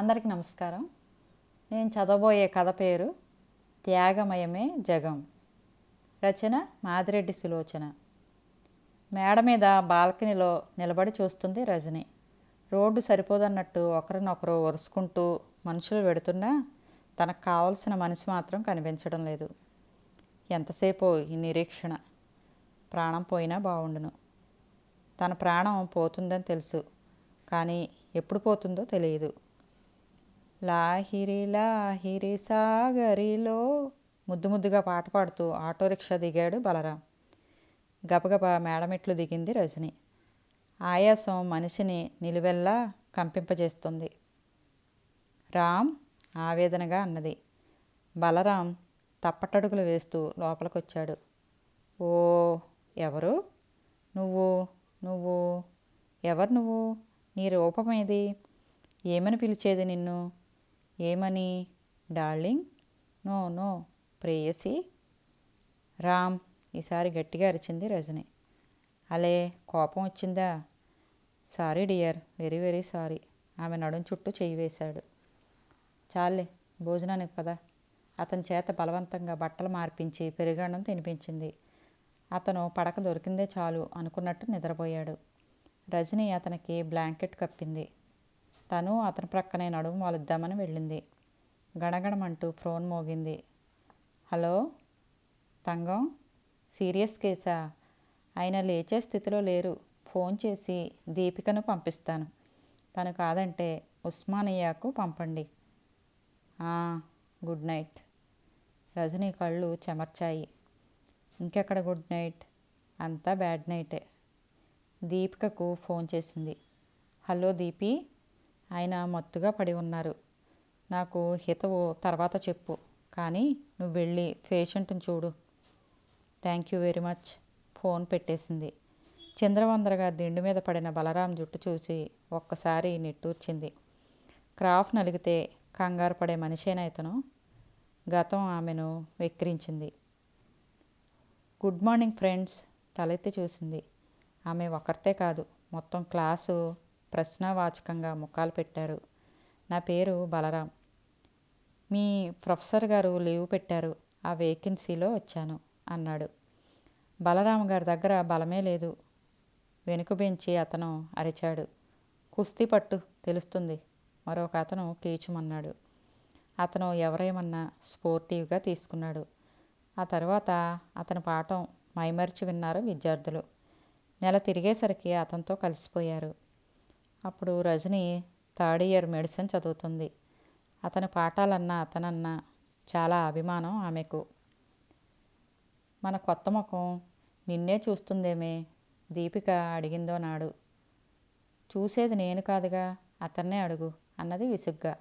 అందరికీ నమస్కారం. నేను చదవబోయే కథ పేరు త్యాగమయమే జగం. రచన మాదిరెడ్డి సులోచన. మేడ మీద బాల్కనీలో నిలబడి చూస్తుంది రజని. రోడ్డు సరిపోదన్నట్టు ఒకరినొకరు ఒరుసుకుంటూ మనుషులు వెడుతున్నా తనకు కావలసిన మనిషి మాత్రం కనిపించడం లేదు. ఎంతసేపు ఈ నిరీక్షణ. ప్రాణం పోయినా బాగుండును తన ప్రాణం పోతుందని తెలుసు. కానీ ఎప్పుడు పోతుందో తెలియదు. లాహిరి లాహిరి సాగరిలో ముద్దు ముద్దుగా పాట పాడుతూ ఆటో రిక్షా దిగాడు బలరాం. గబగబ మేడమెట్లు దిగింది రజని. ఆయాసం మనిషిని నిలువెల్లా కంపింపజేస్తుంది. రామ్ ఆవేదనగా అన్నది. బలరాం తప్పటడుగులు వేస్తూ లోపలికొచ్చాడు. ఓ ఎవరు? నువ్వు నువ్వు ఎవరు నువ్వు? నీ రూపమేది? ఏమని పిలిచేది నిన్ను? ఏమని? డార్లింగ్. No no. ప్రేయసి. రామ్ ఈసారి గట్టిగా అరిచింది రజని. అలే కోపం వచ్చిందా? Sorry dear very very sorry. ఆమె నడుం చుట్టూ చేయి వేశాడు. చాలే భోజనానికి పద. అతని చేత బలవంతంగా బట్టలు మార్పించి పెరుగన్నం తినిపించింది. అతను పడక దొరికిందే చాలు అనుకున్నట్టు నిద్రపోయాడు. రజని అతనికి బ్లాంకెట్ కప్పింది. తను అతని ప్రక్కనే నడుము వాలుద్దామని వెళ్ళింది. గణగణమంటూ ఫోన్ మోగింది. హలో? తంగం? సీరియస్ కేసా? ఆయన లేచే స్థితిలో లేరు. ఫోన్ చేసి దీపికను పంపిస్తాను. తను కాదంటే ఉస్మానియాకు పంపండి. Good night. రజనీ కళ్ళు చెమర్చాయి. ఇంకెక్కడ గుడ్ నైట్? అంతా బ్యాడ్ నైటే. దీపికకు ఫోన్ చేసింది. హలో దీపి? ఆయన మత్తుగా పడి ఉన్నారు. నాకు హితవు తర్వాత చెప్పు కానీ నువ్వు వెళ్ళి పేషెంట్ని చూడు. Thank you very much phone పెట్టేసింది. చంద్రవందరగా దిండు మీద పడిన బలరాం జుట్టు చూసి ఒక్కసారి నిట్టూర్చింది. క్రాఫ్ నలిగితే కంగారు పడే మనిషేనా ఇతను? గతం ఆమెను వెక్కిరించింది. గుడ్ మార్నింగ్ ఫ్రెండ్స్ తలెత్తి చూసింది. ఆమె ఒకరితే కాదు మొత్తం క్లాసు ప్రశ్నవాచకంగా ముఖాలు పెట్టారు. నా పేరు బలరాం. మీ ప్రొఫెసర్ గారు లీవ్ పెట్టారు. ఆ వేకెన్సీలో వచ్చాను అన్నాడు. బలరాం గారి దగ్గర బలమే లేదు. వెనుక బెంచి అతను అరిచాడు. కుస్తీ పట్టు తెలుస్తుంది. మరొక అతను కీచుమన్నాడు. అతను ఎవరేమన్నా స్పోర్టివ్గా తీసుకున్నాడు. ఆ తర్వాత అతని పాఠం మైమరిచి విన్నారు విద్యార్థులు. నెల తిరిగేసరికి అతనితో కలిసిపోయారు. అప్పుడు రజని థర్డ్ ఇయర్ మెడిసిన్ చదువుతుంది. అతని పాఠాలన్నా అతనన్నా చాలా అభిమానం ఆమెకు. మన కొత్త ముఖం నిన్నే చూస్తుందేమే? దీపిక అడిగిందో నాడు. చూసేది నేను కాదుగా అతన్నే అడుగు అన్నది విసుగ్గా.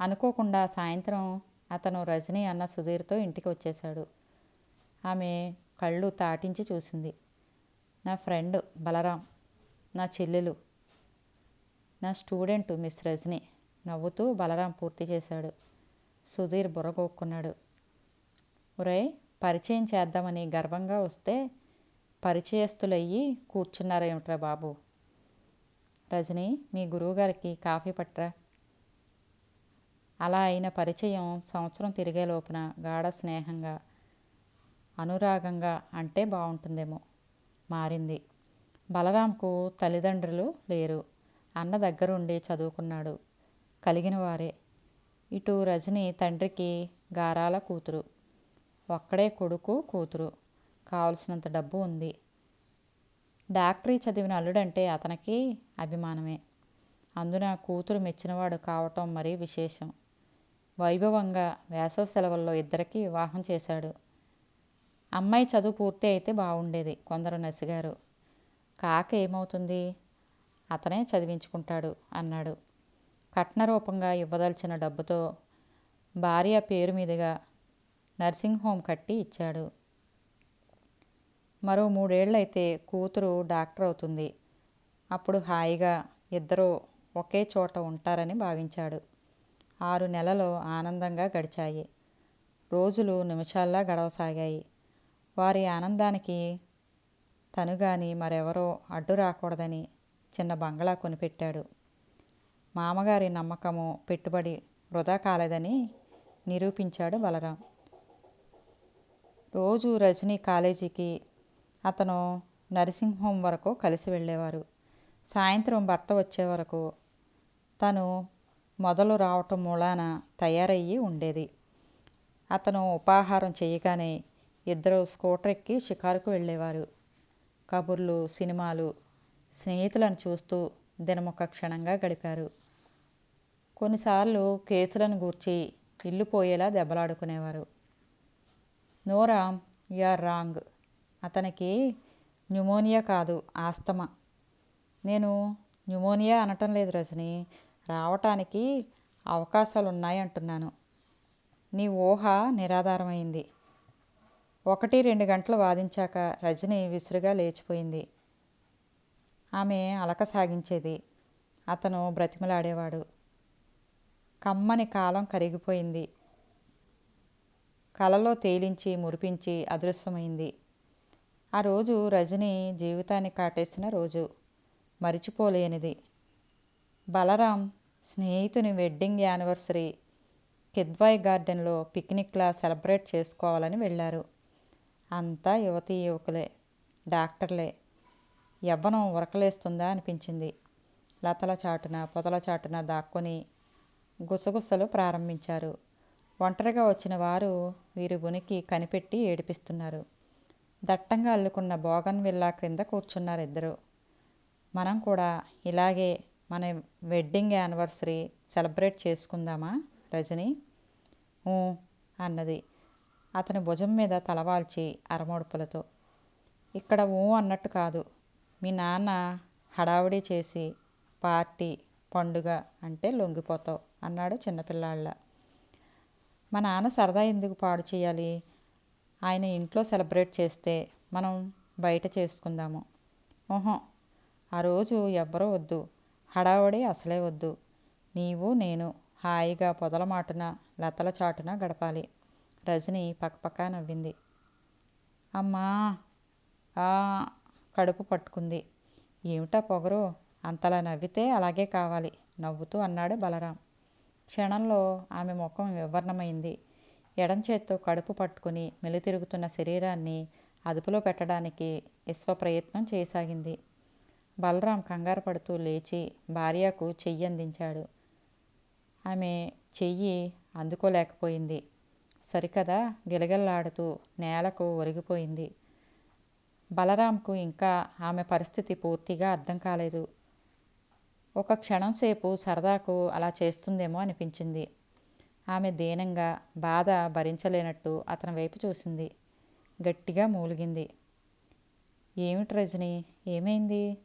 అనుకోకుండా సాయంత్రం అతను రజని అన్న సుధీర్తో ఇంటికి వచ్చేశాడు. ఆమె కళ్ళు తాటించి చూసింది. నా ఫ్రెండ్ బలరాం నా చెల్లెలు. నా స్టూడెంట్ మిస్ రజని నవ్వుతూ బలరాం పూర్తి చేశాడు. సుధీర్ బుర్రగోక్కున్నాడు ఒరే పరిచయం చేద్దామని గర్వంగా వస్తే పరిచయస్తులయ్యి కూర్చున్నారేమిట్రా బాబు? రజని మీ గురువుగారికి కాఫీ పట్రా. అలా అయిన పరిచయం సంవత్సరం తిరిగే లోపున గాఢ స్నేహంగా అనురాగంగా అంటే బాగుంటుందేమో మారింది. బలరాంకు తల్లిదండ్రులు లేరు. అన్న దగ్గరుండి చదువుకున్నాడు. కలిగిన వారే. ఇటు రజని తండ్రికి గారాల కూతురు. ఒక్కడే కొడుకు కూతురు. కావలసినంత డబ్బు ఉంది. డాక్టరీ చదివిన అల్లుడంటే అతనికి అభిమానమే. అందున కూతురు మెచ్చినవాడు కావటం మరీ విశేషం. వైభవంగా వేసవి సెలవుల్లో ఇద్దరికీ వివాహం చేశాడు. అమ్మాయి చదువు పూర్తి అయితే బాగుండేది కొందరు నసిగారు కాక ఏమవుతుంది? అతనే చదివించుకుంటాడు అన్నాడు. కట్న రూపంగా ఇవ్వదలిచిన డబ్బుతో భార్య పేరు మీదుగా నర్సింగ్ హోమ్ కట్టి ఇచ్చాడు. మరో మూడేళ్ళైతే కూతురు డాక్టర్ అవుతుంది. అప్పుడు హాయిగా ఇద్దరూ ఒకే చోట ఉంటారని భావించాడు. ఆరు నెలలు ఆనందంగా గడిచాయి. రోజులు నిమిషాల్లా గడవసాగాయి. వారి ఆనందానికి తను గాని మరెవరో అడ్డు రాకూడదని చిన్న బంగళా కొనిపెట్టాడు. మామగారి నమ్మకము పెట్టుబడి వృధా కాలేదని నిరూపించాడు బలరాం. రోజు రజనీ కాలేజీకి అతను నర్సింగ్ హోమ్ వరకు కలిసి వెళ్ళేవారు. సాయంత్రం భర్త వచ్చే వరకు తను మొదలు రావటం మూలాన తయారయ్యి ఉండేది. అతను ఉపాహారం చేయగానే ఇద్దరు స్కూటర్ ఎక్కి షికారుకు వెళ్ళేవారు. కబుర్లు సినిమాలు స్నేహితులను చూస్తూ దినమొక క్షణంగా గడిపారు. కొన్నిసార్లు కేసులను గూర్చి ఇల్లు పోయేలా దెబ్బలాడుకునేవారు. నోరా ఆర్ రాంగ్. అతనికి న్యూమోనియా కాదు ఆస్తమా. నేను న్యూమోనియా అనటం లేదు రజని. రావటానికి అవకాశాలు ఉన్నాయి అంటున్నాను. నీ ఊహ నిరాధారమైంది. ఒకటి రెండు గంటలు వాదించాక రజని విసురుగా లేచిపోయింది. ఆమె అలక సాగించేది. అతను బ్రతిమలాడేవాడు. కమ్మని కాలం కరిగిపోయింది. కలలో తేలించి మురిపించి అదృశ్యమైంది. ఆ రోజు రజని జీవితాన్ని కాటేసిన రోజు. మరిచిపోలేనిది. బలరాం స్నేహితుని వెడ్డింగ్ యానివర్సరీ కిద్వాయ్ గార్డెన్లో పిక్నిక్లా సెలబ్రేట్ చేసుకోవాలని వెళ్ళారు. అంతా యువతీ యువకులే డాక్టర్లే. యవ్వనం ఉరకలేస్తుందా అనిపించింది. లతల చాటున పొదల చాటున దాక్కుని గుసగుసలు ప్రారంభించారు. ఒంటరిగా వచ్చిన వారు వీరి ఉనికి కనిపెట్టి ఏడిపిస్తున్నారు. దట్టంగా అల్లుకున్న బోగన్ విల్లా క్రింద కూర్చున్నారు ఇద్దరు. మనం కూడా ఇలాగే మన వెడ్డింగ్ యానివర్సరీ సెలబ్రేట్ చేసుకుందామా రజని? ఊ అన్నది. అతని భుజం మీద తలవాల్చి అరమోడుపులతో. ఇక్కడ ఊ అన్నట్టు కాదు. మీ నాన్న హడావుడి చేసి పార్టీ పండుగ అంటే లొంగిపోతావు అన్నాడు చిన్నపిల్లాళ్ళ. మా నాన్న సరదా ఎందుకు పాడు చేయాలి? ఆయన ఇంట్లో సెలబ్రేట్ చేస్తే మనం బయట చేసుకుందాము. ఓహో ఆ రోజు ఎవ్వరూ వద్దు. హడావుడి అసలే వద్దు. నీవు నేను హాయిగా పొదల మాటున లతల చాటున గడపాలి. రజని పక్కపక్క నవ్వింది. అమ్మా ఆ కడుపు పట్టుకుంది. ఏమిటా పొగరు? అంతలా నవ్వితే అలాగే కావాలి నవ్వుతూ అన్నాడు బలరాం. క్షణంలో ఆమె ముఖం వివర్ణమైంది. ఎడం చేత్తో కడుపు పట్టుకుని మెలితిరుగుతున్న శరీరాన్ని అదుపులో పెట్టడానికి విశ్వప్రయత్నం చేయసాగింది. బలరాం కంగారు పడుతూ లేచి భార్యకు చెయ్యి అందించాడు. ఆమె చెయ్యి అందుకోలేకపోయింది. సరికదా? గిలగిల్లాడుతూ నేలకు ఒరిగిపోయింది. బలరాంకు ఇంకా ఆమె పరిస్థితి పూర్తిగా అర్థం కాలేదు. ఒక క్షణం సేపు సరదాకు అలా చేస్తుందేమో అనిపించింది. ఆమె దీనంగా బాధ భరించలేనట్టు అతని వైపు చూసింది. గట్టిగా మూలిగింది. ఏమిటి రజని? ఏమైంది?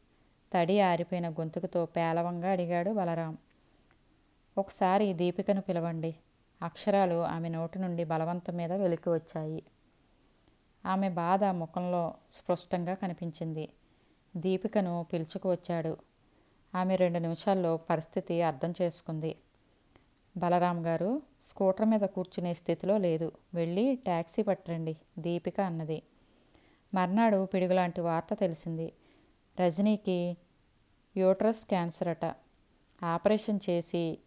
తడి ఆరిపోయిన గొంతుకుతో పేలవంగా అడిగాడు బలరాం. ఒకసారి దీపికను పిలవండి. అక్షరాలు ఆమె నోటి నుండి బలవంతం మీద వెలికి వచ్చాయి. ఆమె బాధ ముఖంలో స్పష్టంగా కనిపించింది. దీపికను పిలుచుకు వచ్చాడు. ఆమె రెండు నిమిషాల్లో పరిస్థితి అర్థం చేసుకుంది. బలరాం గారు స్కూటర్ మీద కూర్చునే స్థితిలో లేదు. వెళ్ళి ట్యాక్సీ పట్టండి దీపిక అన్నది. మర్నాడు పిడుగులాంటి వార్త తెలిసింది. రజనీకి యూట్రస్ క్యాన్సర్ అట. ఆపరేషన్ చేసి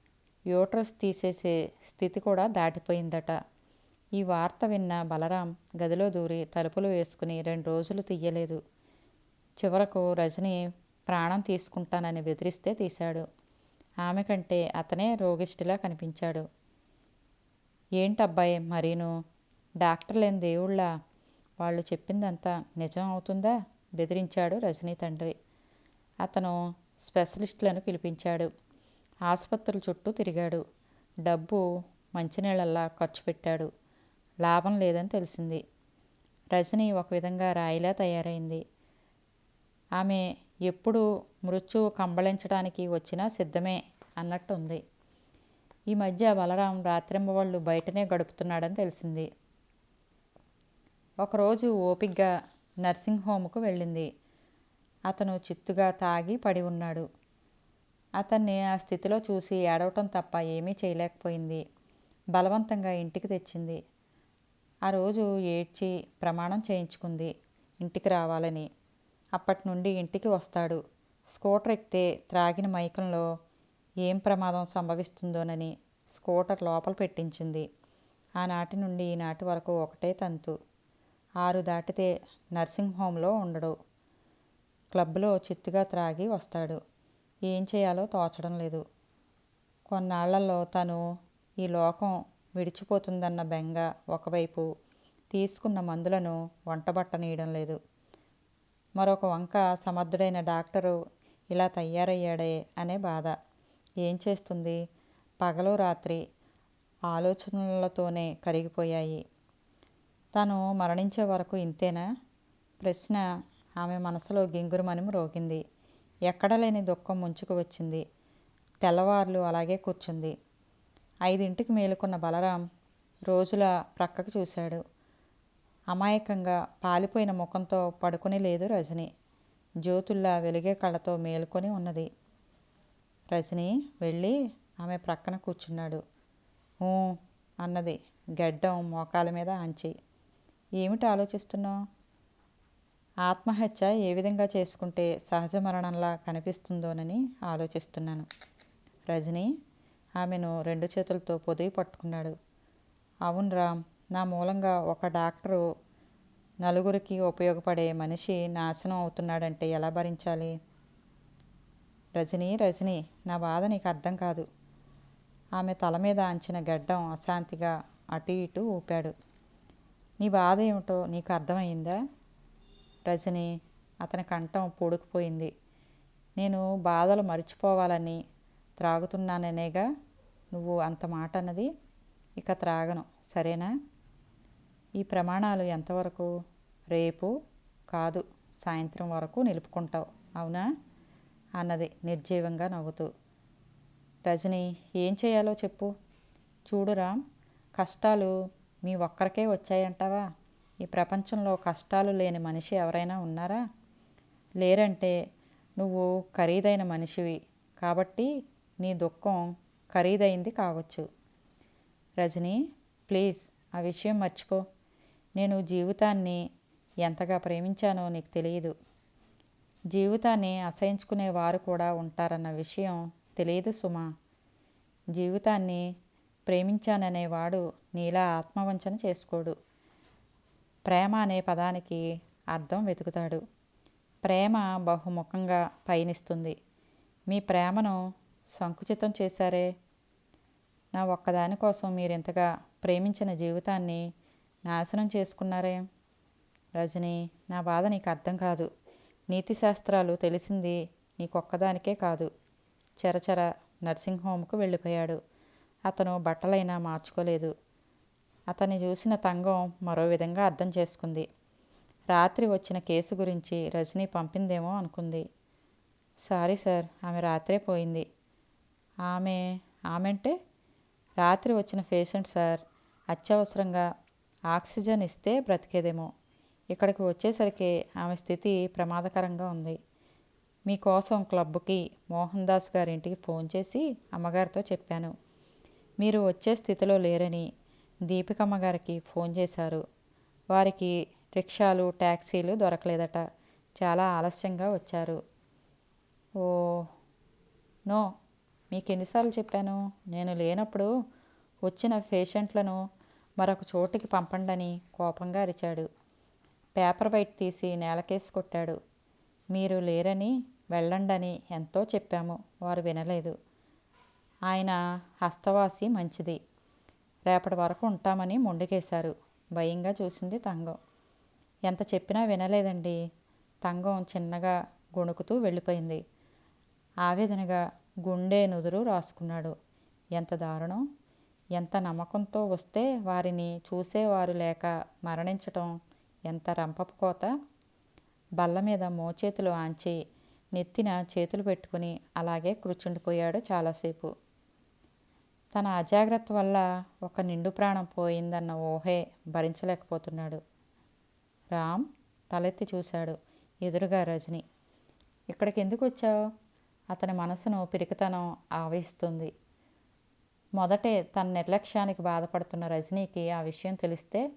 యూట్రస్ తీసేసే స్థితి కూడా దాటిపోయిందట. ఈ వార్త విన్న బలరాం గదిలో దూరి తలుపులు వేసుకుని రెండు రోజులు తీయలేదు చివరకు రజని ప్రాణం తీసుకుంటానని బెదిరిస్తే తీశాడు. ఆమె కంటే అతనే రోగిష్టిలా కనిపించాడు. ఏంటబ్బాయి మరీను? డాక్టర్ లేని దేవుళ్ళ? వాళ్ళు చెప్పిందంతా నిజం అవుతుందా? బెదిరించాడు రజనీ తండ్రి. అతను స్పెషలిస్టులను పిలిపించాడు. ఆసుపత్రుల చుట్టూ తిరిగాడు. డబ్బు మంచినీళ్ళల్లా ఖర్చు పెట్టాడు. లాభం లేదని తెలిసింది. రజని ఒక విధంగా రాయిలా తయారైంది. ఆమె ఎప్పుడు మృత్యువు కంబళించడానికి వచ్చినా సిద్ధమే అన్నట్టుంది. ఈ మధ్య బలరాం రాత్రింబవళ్ళు బయటనే గడుపుతున్నాడని తెలిసింది. ఒకరోజు ఓపిగ్గా నర్సింగ్ హోమ్కు వెళ్ళింది. అతను చిత్తుగా తాగి పడి ఉన్నాడు. అతన్ని ఆ స్థితిలో చూసి ఏడవటం తప్ప ఏమీ చేయలేకపోయింది. బలవంతంగా ఇంటికి తెచ్చింది. ఆ రోజు ఏడ్చి ప్రమాణం చేయించుకుంది. ఇంటికి రావాలని. అప్పటి నుండి ఇంటికి వస్తాడు. స్కూటర్ ఎక్కితే త్రాగిన మైకంలో ఏం ప్రమాదం సంభవిస్తుందోనని స్కూటర్ లోపల పెట్టించింది. ఆనాటి నుండి ఈనాటి వరకు ఒకటే తంతు. ఆరు దాటితే నర్సింగ్ హోంలో ఉండడు. క్లబ్లో చిత్తుగా త్రాగి వస్తాడు. ఏం చేయాలో తోచడం లేదు. కొన్నాళ్ళలో తను ఈ లోకం విడిచిపోతుందన్న బెంగ ఒకవైపు తీసుకున్న మందులను వంటబట్టనీయడం లేదు. మరొక వంక సమర్థుడైన డాక్టరు ఇలా తయారయ్యాడే అనే బాధ. ఏం చేస్తుంది? పగలు రాత్రి ఆలోచనలతోనే కరిగిపోయాయి. తను మరణించే వరకు ఇంతేనా? ప్రశ్న ఆమె మనసులో గింగురుమని రోగింది. ఎక్కడలేని దుఃఖం ముంచుకు వచ్చింది. తెల్లవార్లు అలాగే కూర్చుంది. ఐదింటికి మేలుకున్న బలరాం రోజుల ప్రక్కకు చూశాడు. అమాయకంగా పాలిపోయిన ముఖంతో పడుకుని లేదు రజని. జ్యోతుల్లా వెలిగే కళ్ళతో మేలుకొని ఉన్నది. రజని వెళ్ళి ఆమె ప్రక్కన కూర్చున్నాడు. ఊ అన్నది గడ్డం మోకాల మీద అంచి. ఏమిటి ఆలోచిస్తున్నావు? ఆత్మహత్య ఏ విధంగా చేసుకుంటే సహజ మరణంలా కనిపిస్తుందోనని ఆలోచిస్తున్నాను. రజని ఆమెను రెండు చేతులతో పొదిగి పట్టుకున్నాడు. అవును రామ్ నా మూలంగా ఒక డాక్టరు నలుగురికి ఉపయోగపడే మనిషి నాశనం అవుతున్నాడంటే ఎలా భరించాలి? రజని రజని నా బాధ నీకు అర్థం కాదు. ఆమె తల మీద అంచిన గడ్డం అశాంతిగా అటు ఇటు ఊపాడు. నీ బాధ ఏమిటో నీకు అర్థమైందా రజని అతని కంఠం పూడుకుపోయింది. నేను బాధలు మర్చిపోవాలని త్రాగుతున్నాననేగా నువ్వు అంత మాట అన్నది ఇక త్రాగను. సరేనా? ఈ ప్రమాణాలు ఎంతవరకు? రేపు కాదు సాయంత్రం వరకు నిలుపుకుంటావు. అవునా? అన్నది నిర్జీవంగా నవ్వుతూ. రజని ఏం చేయాలో చెప్పు. చూడురా కష్టాలు మీ ఒక్కరికే వచ్చాయంటావా? ఈ ప్రపంచంలో కష్టాలు లేని మనిషి ఎవరైనా ఉన్నారా? లేరంటే నువ్వు ఖరీదైన మనిషివి కాబట్టి నీ దుఃఖం ఖరీదైంది కావచ్చు. రజనీ ప్లీజ్ ఆ విషయం మర్చిపో. నేను జీవితాన్ని ఎంతగా ప్రేమించానో నీకు తెలియదు. జీవితాన్ని అసహించుకునే వారు కూడా ఉంటారన్న విషయం తెలియదు సుమా. జీవితాన్ని ప్రేమించాననేవాడు నీలా ఆత్మవంచన చేసుకోడు. ప్రేమ అనే పదానికి అర్థం వెతుకుతాడు. ప్రేమ బహుముఖంగా పయనిస్తుంది. మీ ప్రేమను సంకుచితం చేశారే. నా ఒక్కదాని కోసం మీరింతగా ప్రేమించిన జీవితాన్ని నాశనం చేసుకున్నారే. రజని నా బాధ నీకు అర్థం కాదు. నీతి శాస్త్రాలు తెలిసింది నీకొక్కదానికే కాదు. చెరచెర నర్సింగ్ హోమ్కు వెళ్ళిపోయాడు. అతను బట్టలైనా మార్చుకోలేదు. అతన్ని చూసిన తంగం మరో విధంగా అర్థం చేసుకుంది. రాత్రి వచ్చిన కేసు గురించి రజనీ పంపిందేమో అనుకుంది. సారీ సార్ ఆమె రాత్రే పోయింది. ఆమె ఆమె అంటే రాత్రి వచ్చిన పేషెంట్ సార్ అత్యవసరంగా ఆక్సిజన్ ఇస్తే బ్రతికేదేమో. ఇక్కడికి వచ్చేసరికి ఆమె స్థితి ప్రమాదకరంగా ఉంది. మీకోసం క్లబ్కి మోహన్ దాస్ గారింటికి ఫోన్ చేసి అమ్మగారితో చెప్పాను. మీరు వచ్చే స్థితిలో లేరని దీపికమ్మ గారికి ఫోన్ చేశారు. వారికి రిక్షాలు ట్యాక్సీలు దొరకలేదట. చాలా ఆలస్యంగా వచ్చారు. ఓ నో మీకు ఎన్నిసార్లు చెప్పాను? నేను లేనప్పుడు వచ్చిన పేషెంట్లను మరొక చోటికి పంపండని కోపంగా అరిచాడు. పేపర్ వైట్ తీసి నేలకేసి కొట్టాడు. మీరు లేరని వెళ్ళండని ఎంతో చెప్పాము. వారు వినలేదు. ఆయన హస్తవాసి మంచిది. రేపటి వరకు ఉంటామని మొండికేశారు. భయంగా చూసింది తంగం. ఎంత చెప్పినా వినలేదండి. తంగం చిన్నగా గొణుకుతూ వెళ్ళిపోయింది. ఆవేదనగా గుండె నుదురు రాసుకున్నాడు. ఎంత దారుణం. ఎంత నమ్మకంతో వస్తే వారిని చూసేవారు లేక మరణించటం ఎంత రంపపు కోత. బల్ల మీద మోచేతులు ఆంచి నెత్తిన చేతులు పెట్టుకుని అలాగే కూర్చుండిపోయాడు చాలాసేపు. తన అజాగ్రత్త వల్ల ఒక నిండు ప్రాణం పోయిందన్న ఊహే భరించలేకపోతున్నాడు. రామ్ తలెత్తి చూశాడు ఎదురుగా రజని. ఇక్కడికి ఎందుకు వచ్చావు? అతని మనసును పిరికితనం ఆవహిస్తుంది మొదటే తన నిర్లక్ష్యానికి బాధపడుతున్న రజనీకి ఆ విషయం తెలిస్తే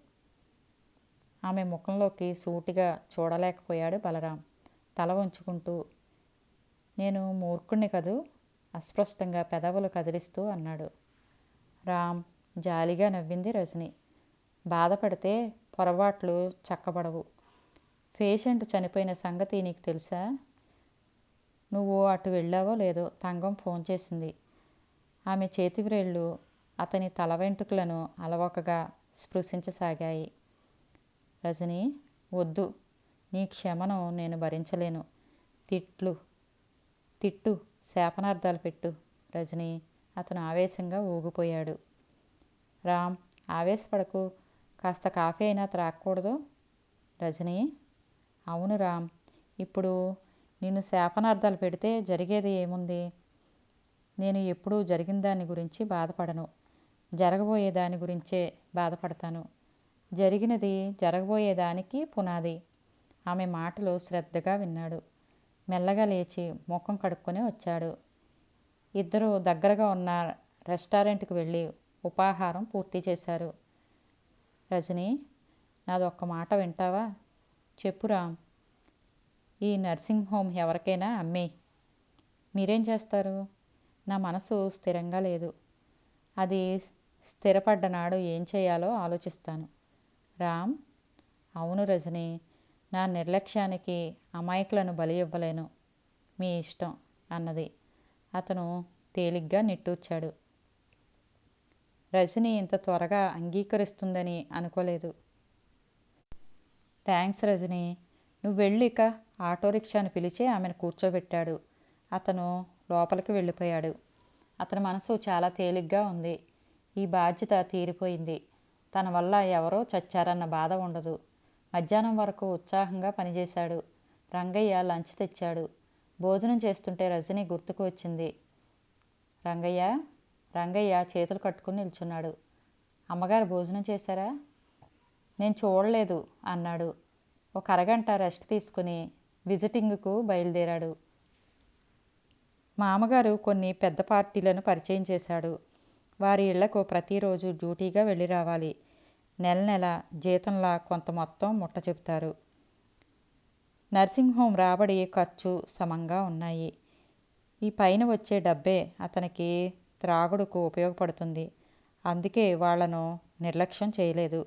ఆమె ముఖంలోకి సూటిగా చూడలేకపోయాడు బలరాం. తల ఉంచుకుంటూ నేను మూర్ఖుణ్ణి కదూ? అస్పష్టంగా పెదవులు కదిలిస్తూ అన్నాడు. రామ్ జాలిగా నవ్వింది రజని. బాధపడితే పొరపాట్లు చక్కబడవు. పేషెంట్ చనిపోయిన సంగతి నీకు తెలుసా? నువ్వు అటు వెళ్ళావో లేదో తంగం ఫోన్ చేసింది. ఆమె చేతి వ్రేళ్ళు అతని తల వెంట్రుకలను అలవోకగా స్పృశించసాగాయి. రజని వద్దు. నీ క్షమను నేను భరించలేను. తిట్లు. తిట్టు. శాపనార్థాలు పెట్టు. రజని అతను ఆవేశంగా ఊగిపోయాడు. రామ్ ఆవేశపడకు. కాస్త కాఫీ అయినా త్రాగకూడదు రజని అవును రామ్. ఇప్పుడు నిన్ను శాపనార్థాలు పెడితే జరిగేది ఏముంది? నేను ఎప్పుడూ జరిగిన దాని గురించి బాధపడను. జరగబోయే దాని గురించే బాధపడతాను. జరిగినది జరగబోయే దానికి పునాది. ఆమె మాటలు శ్రద్ధగా విన్నాడు. మెల్లగా లేచి ముఖం కడుక్కొని వచ్చాడు. ఇద్దరు దగ్గరగా ఉన్న రెస్టారెంట్కి వెళ్ళి ఉపాహారం పూర్తి చేశారు. రజని నాదొక్క మాట వింటావా? చెప్పురామ్ ఈ నర్సింగ్ హోమ్ ఎవరికైనా అమ్మే. మీరేం చేస్తారు? నా మనసు స్థిరంగా లేదు. అది స్థిరపడ్డ నాడు ఏం చేయాలో ఆలోచిస్తాను. రామ్ అవును రజని నా నిర్లక్ష్యానికి అమాయకులను బలి ఇవ్వలేను. మీ ఇష్టం అన్నది. అతను తేలిగ్గా నిట్టూర్చాడు. రజని ఇంత త్వరగా అంగీకరిస్తుందని అనుకోలేదు. థ్యాంక్స్ రజని. నువ్వు వెళ్ళిక ఆటో రిక్షాను పిలిచి ఆమెను కూర్చోబెట్టాడు. అతను లోపలికి వెళ్ళిపోయాడు. అతని మనసు చాలా తేలిగ్గా ఉంది. ఈ బాధ్యత తీరిపోయింది. తన వల్ల ఎవరో చచ్చారన్న బాధ ఉండదు. మధ్యాహ్నం వరకు ఉత్సాహంగా పనిచేశాడు. రంగయ్య లంచ్ తెచ్చాడు. భోజనం చేస్తుంటే రజని గుర్తుకు వచ్చింది. రంగయ్య రంగయ్య చేతులు కట్టుకుని నిల్చున్నాడు. అమ్మగారు భోజనం చేశారా? నేను చూడలేదు అన్నాడు. ఒక అరగంట రెస్ట్ తీసుకుని విజిటింగ్కు బయలుదేరాడు. మామగారు కొన్ని పెద్ద పార్టీలను పరిచయం చేశాడు. వారి ఇళ్ళకు ప్రతిరోజు డ్యూటీగా వెళ్ళి రావాలి. నెల నెల జీతంలా కొంత మొత్తం ముట్ట చెబుతారు. నర్సింగ్ హోమ్ రాబడి ఖర్చు సమంగా ఉన్నాయి. ఈ పైన వచ్చే డబ్బే అతనికి త్రాగుడుకు ఉపయోగపడుతుంది. అందుకే వాళ్ళను నిర్లక్ష్యం చేయలేదు.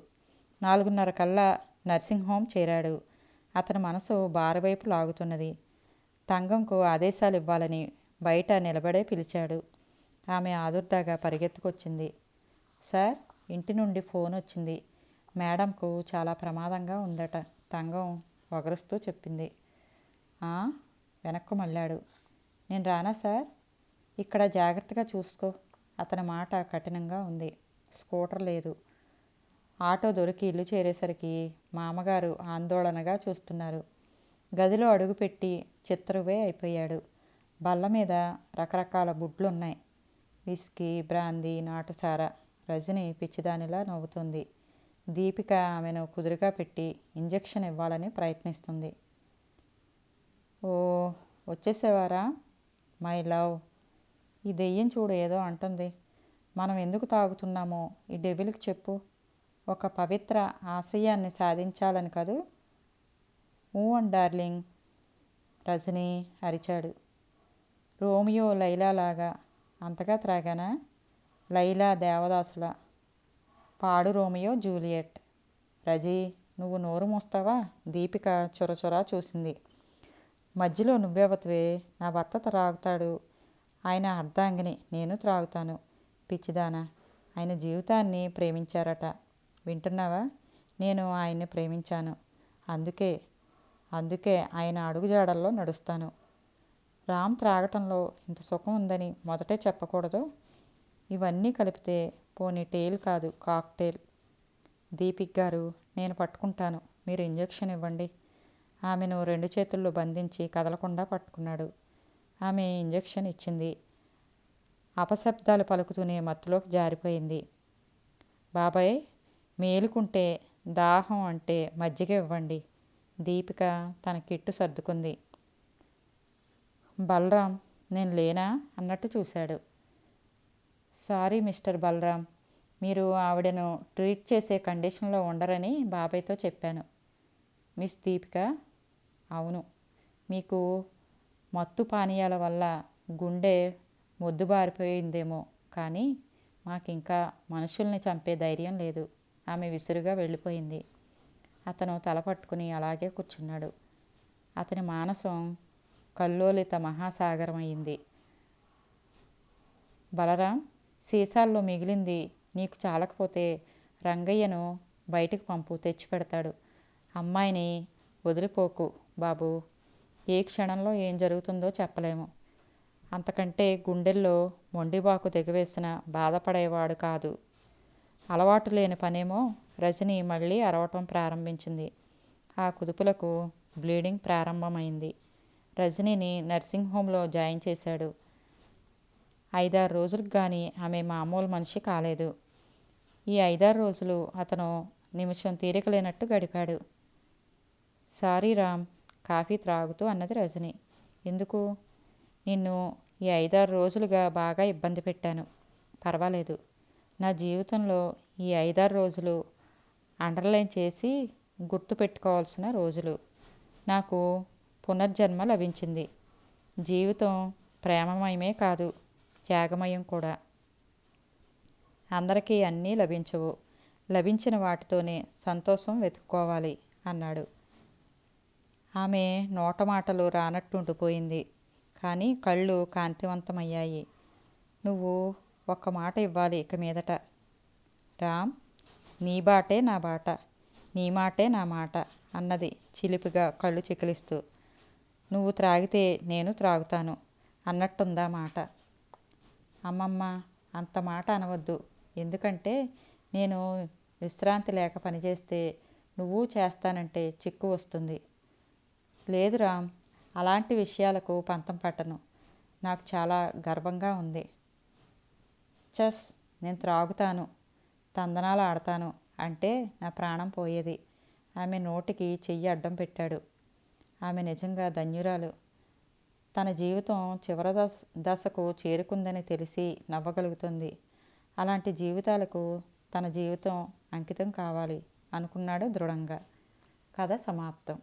నాలుగున్నర కల్లా నర్సింగ్ హోమ్ చేరాడు. అతని మనసు బారవైపు లాగుతున్నది. తంగంకు ఆదేశాలు ఇవ్వాలని బయట నిలబడే పిలిచాడు. ఆమె ఆదుర్దాగా పరిగెత్తుకొచ్చింది. సార్ ఇంటి నుండి ఫోన్ వచ్చింది. మేడంకు చాలా ప్రమాదంగా ఉందట. తంగం వగరుస్తూ చెప్పింది. వెనక్కు మళ్ళాడు. నేను రానా సార్? ఇక్కడ జాగ్రత్తగా చూసుకో. అతని మాట కఠినంగా ఉంది. స్కూటర్ లేదు. ఆటో దొరికి ఇల్లు చేరేసరికి మామగారు ఆందోళనగా చూస్తున్నారు. గదిలో అడుగుపెట్టి చిత్తరువే అయిపోయాడు. బల్ల మీద రకరకాల బుడ్లున్నాయి. విస్కీ బ్రాందీ నాటుసార. రజని పిచ్చిదానిలా నవ్వుతుంది. దీపిక ఆమెను కుదురుగా పెట్టి ఇంజెక్షన్ ఇవ్వాలని ప్రయత్నిస్తుంది. ఓ వచ్చేసేవారా? My love. ఈ దెయ్యం చూడు ఏదో అంటుంది. మనం ఎందుకు తాగుతున్నామో? ఈ డెవిల్కి చెప్పు. ఒక పవిత్ర ఆశయాన్ని సాధించాలని కదూ? ఊ అండ్ డార్లింగ్ రజని అరిచాడు. రోమియో లైలా లాగా అంతగా త్రాగానా? లైలా దేవదాసుల పాడు రోమియో జూలియట్. రజీ నువ్వు నోరు మూస్తావా? దీపిక చొరచొరా చూసింది. మధ్యలో నువ్వెవతివే నా భర్త త్రాగుతాడు ఆయన అర్ధాంగిని నేను త్రాగుతాను. పిచ్చిదానా ఆయన జీవితాన్ని ప్రేమించారట. వింటున్నావా? నేను ఆయన్ని ప్రేమించాను. అందుకే అందుకే ఆయన అడుగుజాడల్లో నడుస్తాను. రామ్ త్రాగటంలో ఇంత సుఖం ఉందని మొదటే చెప్పకూడదు. ఇవన్నీ కలిపితే పోనీ టేల్ కాదు కాక్టైల్. దీపిక్ గారు నేను పట్టుకుంటాను. మీరు ఇంజెక్షన్ ఇవ్వండి. ఆమెను రెండు చేతుల్లో బంధించి కదలకుండా పట్టుకున్నాడు. ఆమె ఇంజెక్షన్ ఇచ్చింది. అపశబ్దాలు పలుకుతూనే మత్తులోకి జారిపోయింది. బాబాయ్ మేలుకుంటే దాహం అంటే మజ్జిగ ఇవ్వండి. దీపిక తన కిట్టు సర్దుకుంది. బలరాం నేను లేనా? అన్నట్టు చూశాడు. సారీ మిస్టర్ బలరాం మీరు ఆవిడను ట్రీట్ చేసే కండిషన్లో ఉండరని బాబాయ్తో చెప్పాను. మిస్ దీపిక? అవును. మీకు మత్తు పానీయాల వల్ల గుండె మొద్దుబారిపోయిందేమో కానీ మాకింకా మనుషుల్ని చంపే ధైర్యం లేదు. ఆమె విసురుగా వెళ్ళిపోయింది. అతను తల పట్టుకుని అలాగే కూర్చున్నాడు. అతని మానసం కల్లోలిత మహాసాగరమైంది బలరాం సీసాల్లో మిగిలింది నీకు చాలకపోతే రంగయ్యను బయటికి పంపు తెచ్చిపెడతాడు. అమ్మాయిని వదిలిపోకు బాబు. ఏ క్షణంలో ఏం జరుగుతుందో చెప్పలేము. అంతకంటే గుండెల్లో మొండిబాకు దిగవేసిన బాధపడేవాడు కాదు. అలవాటు లేని పనేమో రజని మళ్ళీ అరవటం ప్రారంభించింది. ఆ కుదుపులకు బ్లీడింగ్ ప్రారంభమైంది. రజనీని నర్సింగ్ హోంలో జాయిన్ చేశాడు. ఐదారు రోజులకు కానీ ఆమె మామూలు మనిషి కాలేదు. ఈ ఐదారు రోజులు అతను నిమిషం తీరిక లేనట్టు గడిపాడు. సారీ రామ్ కాఫీ త్రాగుతూ అన్నది రజని. ఎందుకు? నిన్ను ఈ ఐదారు రోజులుగా బాగా ఇబ్బంది పెట్టాను. పర్వాలేదు. నా జీవితంలో ఈ ఐదారు రోజులు అండర్లైన్ చేసి గుర్తు పెట్టుకోవాల్సిన రోజులు. నాకు పునర్జన్మ లభించింది. జీవితం ప్రేమమయమే కాదు త్యాగమయం కూడా. అందరికీ అన్నీ లభించవు. లభించిన వాటితోనే సంతోషం వెతుక్కోవాలి అన్నాడు. ఆమె నోట మాటలు రానట్టుండిపోయింది. కానీ కళ్ళు కాంతివంతమయ్యాయి. నువ్వు ఒక్క మాట ఇవ్వాలి ఇక మీదట. రామ్ నీ బాటే నా బాట నీ మాటే నా మాట అన్నది చిలిపిగా కళ్ళు చికిలిస్తూ. నువ్వు త్రాగితే నేను త్రాగుతాను అన్నట్టుందా మాట. అమ్మమ్మ అంత మాట అనవద్దు. ఎందుకంటే నేను విశ్రాంతి లేక పనిచేస్తే నువ్వు చేస్తానంటే చిక్కు వస్తుంది. లేదు రామ్ అలాంటి విషయాలకు పంతం పట్టను. నాకు చాలా గర్వంగా ఉంది. చస్ నేను త్రాగుతాను తందనాలు ఆడతాను అంటే నా ప్రాణం పోయేది. ఆమె నోటికి చెయ్యి అడ్డం పెట్టాడు. ఆమె నిజంగా ధన్యురాలు. తన జీవితం చివరి దశ దశకు చేరుకుందని తెలిసి నవ్వగలుగుతుంది. అలాంటి జీవితాలకు తన జీవితం అంకితం కావాలి అనుకున్నాడు దృఢంగా. కథ సమాప్తం.